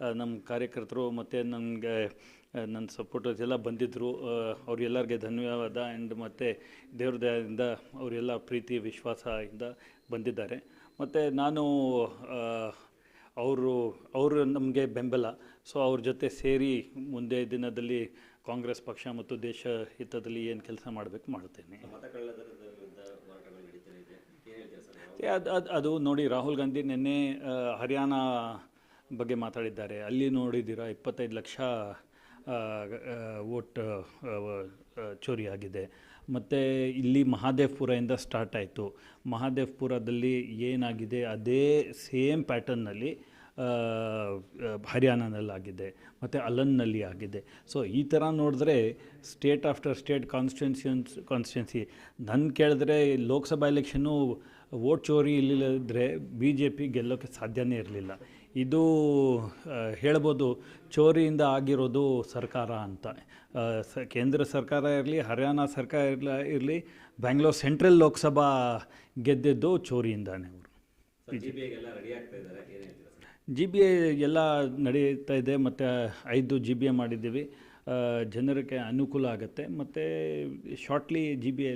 ನಮ್ಮ ಕಾರ್ಯಕರ್ತರು ಮತ್ತು ನನಗೆ ನನ್ನ ಸಪೋರ್ಟರ್ಸ್ ಎಲ್ಲ ಬಂದಿದ್ದರು ಅವರೆಲ್ಲರಿಗೆ ಧನ್ಯವಾದ ಆ್ಯಂಡ್ ಮತ್ತು ದೇವ್ರ ದಯದಿಂದ ಅವರೆಲ್ಲ ಪ್ರೀತಿ ವಿಶ್ವಾಸದಿಂದ ಬಂದಿದ್ದಾರೆ. ಮತ್ತು ನಾನು ಅವರು ಅವರು ನಮಗೆ ಬೆಂಬಲ. ಸೊ ಅವ್ರ ಜೊತೆ ಸೇರಿ ಮುಂದೆ ದಿನದಲ್ಲಿ ಕಾಂಗ್ರೆಸ್ ಪಕ್ಷ ಮತ್ತು ದೇಶ ಹಿತದಲ್ಲಿ ಏನು ಕೆಲಸ ಮಾಡಬೇಕು ಮಾಡ್ತೇನೆ ಅದು ಅದು ನೋಡಿ ರಾಹುಲ್ ಗಾಂಧಿ ನಿನ್ನೆ ಹರಿಯಾಣ ಬಗ್ಗೆ ಮಾತಾಡಿದ್ದಾರೆ. ಅಲ್ಲಿ ನೋಡಿದ್ದೀರಾ, ಇಪ್ಪತ್ತೈದು ಲಕ್ಷ ವೋಟ್ ಆಗಿದೆ. ಮತ್ತು ಇಲ್ಲಿ ಮಹಾದೇವ್ಪುರದಿಂದ ಸ್ಟಾರ್ಟ್ ಆಯಿತು. ಮಹಾದೇವ್ಪುರದಲ್ಲಿ ಏನಾಗಿದೆ, ಅದೇ ಸೇಮ್ ಪ್ಯಾಟರ್ನಲ್ಲಿ ಹರಿಯಾಣನಲ್ಲಾಗಿದೆ ಮತ್ತು ಅಲನ್ನಲ್ಲಿ ಆಗಿದೆ. ಸೊ, ಈ ಥರ ನೋಡಿದ್ರೆ state after state constituencies constituency. ನನ್ನ ಕೇಳಿದ್ರೆ ಲೋಕಸಭಾ ಎಲೆಕ್ಷನ್ನು ವೋಟ್ ಚೋರಿ ಇಲ್ಲದಿದ್ದರೆ ಬಿ ಜೆ ಪಿ ಗೆಲ್ಲೋಕ್ಕೆ ಸಾಧ್ಯನೇ ಇರಲಿಲ್ಲ. ಇದು ಹೇಳ್ಬೋದು ಚೋರಿಯಿಂದ ಆಗಿರೋದು ಸರ್ಕಾರ ಅಂತ. ಸ ಕೇಂದ್ರ ಸರ್ಕಾರ ಇರಲಿ ಹರಿಯಾಣ ಸರ್ಕಾರ ಇರಲಿ ಇರಲಿ ಬ್ಯಾಂಗ್ಳೂರ್ ಸೆಂಟ್ರಲ್ ಲೋಕಸಭಾ ಗೆದ್ದಿದ್ದು ಚೋರಿಯಿಂದಾನೆ ಅವರು ಜಿ ಬಿ ಐ ಎಲ್ಲ ನಡೀತಾ ಇದೆ ಮತ್ತು ಐದು ಜಿ ಬಿ ಎ ಮಾಡಿದ್ದೀವಿ ಜನರಿಗೆ ಅನುಕೂಲ ಆಗುತ್ತೆ ಮತ್ತು ಶಾರ್ಟ್ಲಿ ಜಿ ಬಿ ಐ